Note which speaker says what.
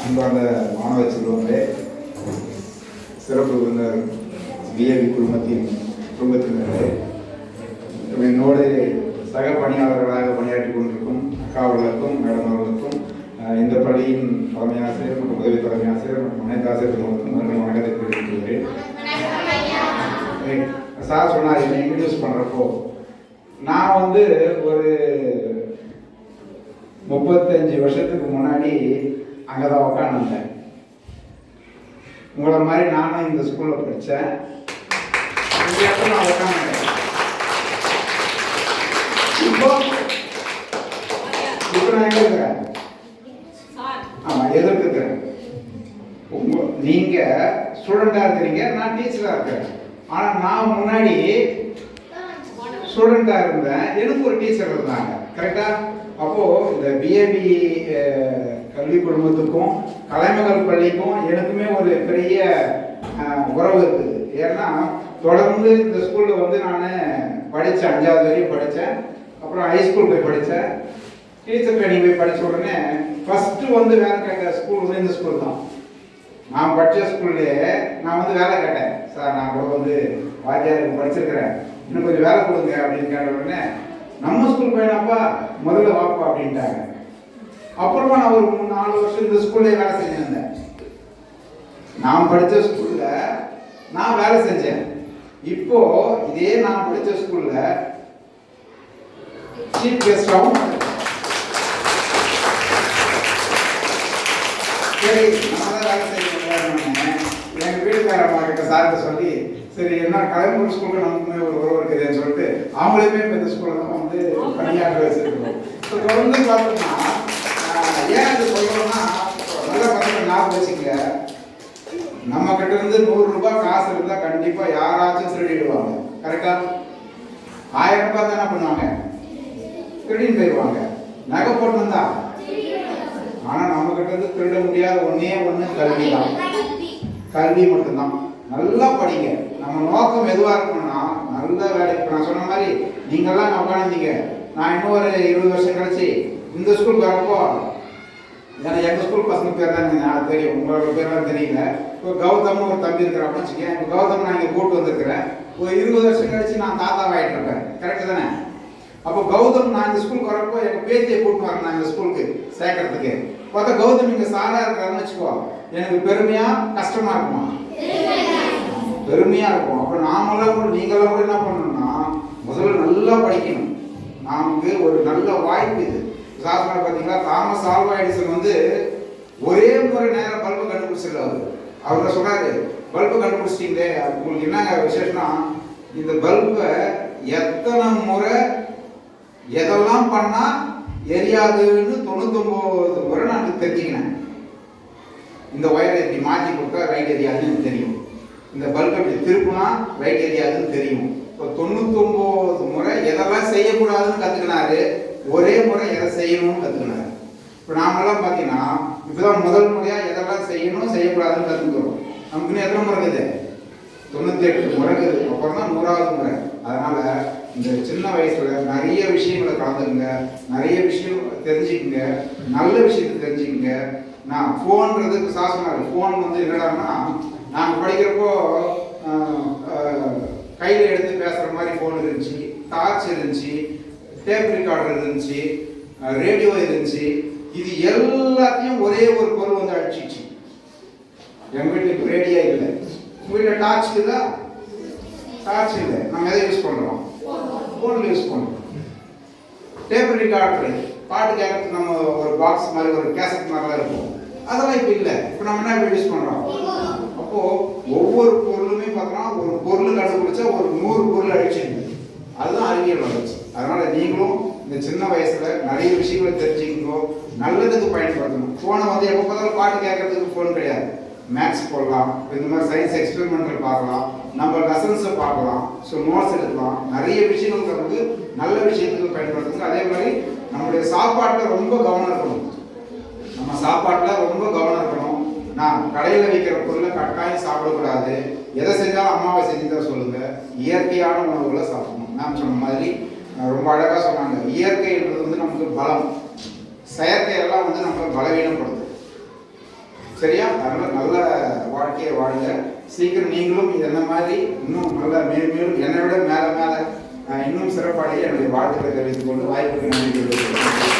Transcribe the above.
Speaker 1: அன்பார்ந்த மாணவ செல்வங்களே சிறப்பு விருந்தினர் பிஏவி குழுமத்தின் குடும்பத்தினர்களே என்னோடு சக பணியாளர்களாக பணியாற்றி கொண்டிருக்கும் அக்காவர்களுக்கும் மேடம் அவர்களுக்கும் இந்த பள்ளியின் தலைமை ஆசிரியர் மற்றும் உதவி தலைமை ஆசிரியர் மற்றும் அனைத்து ஆசிரியர்களுக்கும் மறுபடியும் வணக்கத்தை தெரிவித்துள்ளேன். சார் சொன்னார் என்னை இன்ட்ரடியூஸ் பண்ணுறப்போ நான் வந்து ஒரு முப்பத்தஞ்சு வருஷத்துக்கு முன்னாடி அங்கே தான் உட்காந்துருந்தேன் உங்களை மாதிரி நானும் இந்த ஸ்கூலில் படித்தேன் நான் உட்காந்துட்டேன் இப்போ இப்போ நான் எங்கே இருக்கிறேன்? ஆமாம் எதிர்த்து இருக்கிறேன். உங்க நீங்கள் ஸ்டூடெண்ட்டாக இருக்கிறீங்க நான் டீச்சராக இருக்கிறேன். ஆனால் நான் முன்னாடி ஸ்டூடெண்ட்டாக இருந்தேன். எனக்கு ஒரு டீச்சர் இருந்தாங்க. கரெக்டாக அப்போது இந்த பிஏபி கல்வி குடும்பத்துக்கும் கலைமகள் பள்ளிக்கும் எனக்குமே ஒரு பெரிய உறவு இருக்குது. ஏன்னா தொடர்ந்து இந்த ஸ்கூலில் வந்து நான் படித்தேன் அஞ்சாவது வரையும் படித்தேன் அப்புறம் ஹைஸ்கூல் போய் படித்தேன் டீச்சர் ட்ரைனிங் போய் படித்த உடனே ஃபஸ்ட்டு வந்து வேலை கேட்ட ஸ்கூல் வந்து இந்த ஸ்கூல் தான். நான் படித்த ஸ்கூல்லேயே நான் வந்து வேலை கேட்டேன். சார் நான் கூட வந்து வாத்தியாருக்கு படிச்சிருக்கிறேன். இன்னும் கொஞ்சம் வேலை கொடுங்க அப்படின்னு கேட்ட உடனே நம்ம ஸ்கூல் பையனாப்பா முதல்ல வாப்பா அப்படின்ட்டாங்க. அப்புறமா நான் ஒரு மூணு நாலு வருஷம் இந்த ஸ்கூல்லே வேலை செஞ்சிருந்தேன். நான் படித்த ஸ்கூலில் நான் வேலை செஞ்சேன். இப்போ இதே நான் படித்த ஸ்கூலில் சீஃப் கெஸ்டாகவும் சரி நம்ம தான் வேலை செய்யணும் எங்கள் வீட்டுக்கார அம்மா கிட்ட சார்கிட்ட சொல்லி சரி என்ன கலைஞர் ஸ்கூலுக்கு நமக்குமே ஒரு உறவு இருக்குதுன்னு சொல்லிட்டு அவங்களையுமே இப்போ இந்த ஸ்கூலில் தான் வந்து பணியாற்ற வச்சுருக்கோம். ஸோ தொடர்ந்து பார்த்தோம்னா ஏன் இது சொல்கிறோம்னா நல்லா பார்த்தீங்கன்னா ஞாபகம் வச்சுக்கங்க. நம்ம கிட்ட இருந்து நூறு ரூபாய் காசு இருந்தால் கண்டிப்பாக யாராச்சும் திருடிடுவாங்க. கரெக்டா ஆயிரம் ரூபாய் தான் என்ன பண்ணுவாங்க. திருடின்னு போயிடுவாங்க. நகை போட்டு வந்தா ஆனால் நம்ம கிட்ட இருந்து திருட முடியாத ஒன்றே ஒன்று கல்வி தான். கல்வி மட்டும்தான். நல்லா படிங்க. நம்ம நோக்கம் எதுவாக இருக்கணும்னா நல்ல வேலை நான் சொன்ன மாதிரி நீங்கள்லாம் அங்க உட்காந்துங்க நான் இன்னும் ஒரு இருபது வருஷம் கழிச்சு இந்த ஸ்கூலுக்கு வரப்போ ஏன்னா எங்கள் ஸ்கூல் பசங்க பேர் தான் நான் தெரியும். உங்களோட பேர்லாம் தெரியல. இப்போ கௌதம்னு ஒரு தம்பி இருக்கிறான் வச்சுக்கேன். இப்போ கௌதம் நான் இங்கே கூட்டு வந்திருக்கிறேன். ஒரு இருபது வருஷம் கழிச்சு நான் தாத்தாவாயிட்டு இருப்பேன் கரெக்டு தானே? அப்போ கௌதம் நான் இந்த ஸ்கூலுக்கு வரப்போ எங்கள் பேத்தியை கூட்டு வரேன் நான் இந்த ஸ்கூலுக்கு சேர்க்கறதுக்கு. பார்த்தா கௌதம் இங்கே சாராக இருக்கிறான்னு வச்சுக்கோ. எனக்கு பெருமையாக கஷ்டமாக இருக்குமா? பெருமையாக இருக்கும். அப்போ நாமெல்லாம் கூட நீங்களாம் கூட என்ன பண்ணணும்னா முதல்ல நல்லா படிக்கணும். நமக்கு ஒரு நல்ல வாய்ப்பு இது. சாஸ்திரம் பார்த்தீங்கன்னா தாமஸ் ஆல்வா எடிசன் வந்து ஒரே முறை நேரம் பல்பு கண்டுபிடிச்சிடல அவர் அவர் சொல்றாரு பல்பு கண்டுபிடிச்சிட்டீங்களே. உங்களுக்கு என்னங்க விசேஷம்னா இந்த பல்பை எத்தனை முறை எதெல்லாம் பண்ணால் எரியாதுன்னு தொண்ணூத்தொம்பது முறை நான் தெரிஞ்சுக்கினேன். இந்த ஒயரை இப்படி மாற்றி கொடுத்தா ரைட் எரியாதுன்னு எனக்கு தெரியும். இந்த பல்ப் அப்படி திருப்புனா ரைட் எரியாதுன்னு தெரியும். இப்போ தொண்ணூத்தொம்போது முறை எதெல்லாம் செய்யக்கூடாதுன்னு கற்றுக்கினாரு ஒரே முறை எதை செய்யணும்னு கற்றுக்கினாரு இப்போ நாமெல்லாம் பார்த்தீங்கன்னா இப்போதான் முதல் முறையாக எதெல்லாம் செய்யணும் செய்யக்கூடாதுன்னு கற்றுக்கிறோம் நமக்கு எத்தனை முறை இருக்குது? தொண்ணூற்றி எட்டு முறை இருக்குது. அப்புறம் தான் நூறாவது முறை. அதனால் இந்த சின்ன வயசுல நிறைய விஷயங்களை கலந்துக்குங்க நிறைய விஷயம் தெரிஞ்சுக்குங்க நல்ல விஷயத்தை தெரிஞ்சுக்குங்க. நான் ஃபோன்றது இப்போ சாசனாரு ஃபோன் வந்து என்னடான்னா நாங்கள் படிக்கிறப்போ கையில் எடுத்து பேசுகிற மாதிரி ஃபோன் இருந்துச்சு டார்ச் இருந்துச்சு டேப் ரெக்கார்டர் இருந்துச்சு ரேடியோ இருந்துச்சு. இது எல்லாத்தையும் ஒரே ஒரு பொருள் வந்து அழிச்சிச்சு. எங்கள் வீட்டுக்கு ரேடியோ இல்லை. உங்கள் வீட்டில் டார்ச் இருக்குதா டார்ச் இல்லை. நம்ம எதை யூஸ் பண்ணுறோம் ஃபோனில் யூஸ் பண்ணுறோம் டேப் ரெக்கார்டர் பாட்டு கேட்கறதுக்கு நம்ம ஒரு பாக்ஸ் மாதிரி ஒரு கேசட் மாதிரிலாம் இருக்கும். அதெல்லாம் இப்போ இல்லை. இப்போ நம்ம என்ன யூஸ் பண்ணுறோம் அப்போ ஒவ்வொரு பொருளுமே பார்த்தோம்னா ஒரு பொருள் கண்டுபிடிச்சா ஒரு நூறு பொருள் அழிச்சிருந்தது அதுதான் அறிவியல் வளர்ச்சி. அதனால நீங்களும் இந்த சின்ன வயசுல நிறைய விஷயங்களை தெரிஞ்சுக்கோ நல்லதுக்கு பயன்படுத்தணும். ஃபோனை வந்து எப்போ பார்த்தாலும் பாட்டு கேட்கறதுக்கு ஃபோன் கிடையாது. மேக்ஸ் போடலாம். இந்த மாதிரி சயின்ஸ் எக்ஸ்பெரிமெண்டல் பார்க்கலாம். நம்ம லெசன்ஸை பார்க்கலாம். ஸோ நோட்ஸ் எடுக்கலாம் நிறைய விஷயங்கள் வந்து நல்ல விஷயத்துக்கு பயன்படுத்துங்க. அதே மாதிரி நம்மளுடைய சாப்பாட்டில் ரொம்ப கவனம் இருக்கணும் நம்ம சாப்பாட்டில் ரொம்ப கவனம் இருக்கணும் நான் கடையில் விற்கிற பொருளை கட்டாயம் சாப்பிடக்கூடாது. எதை செஞ்சாலும் அம்மாவை செஞ்சு தான் சொல்லுங்க. இயற்கையான உணவுகளை சாப்பிடணும். மேம் சொன்ன மாதிரி ரொம்ப அழகாக சொன்னாங்க. இயற்கைன்றது வந்து நமக்கு பலம். செயற்கையெல்லாம் வந்து நம்ம பலவீனப்படுது சரியா? நல்ல நல்ல வாழ்க்கையை வாழுங்க. சீக்கிரம் நீங்களும் என்ன மாதிரி இன்னும் நல்ல மேலும் மேலும் என்னை விட மேலே மேலே இன்னும் சிறப்பாடைய என்னுடைய வாழ்த்துக்களை தெரிவித்துக் கொண்டு வாய்ப்புக்கு நன்றி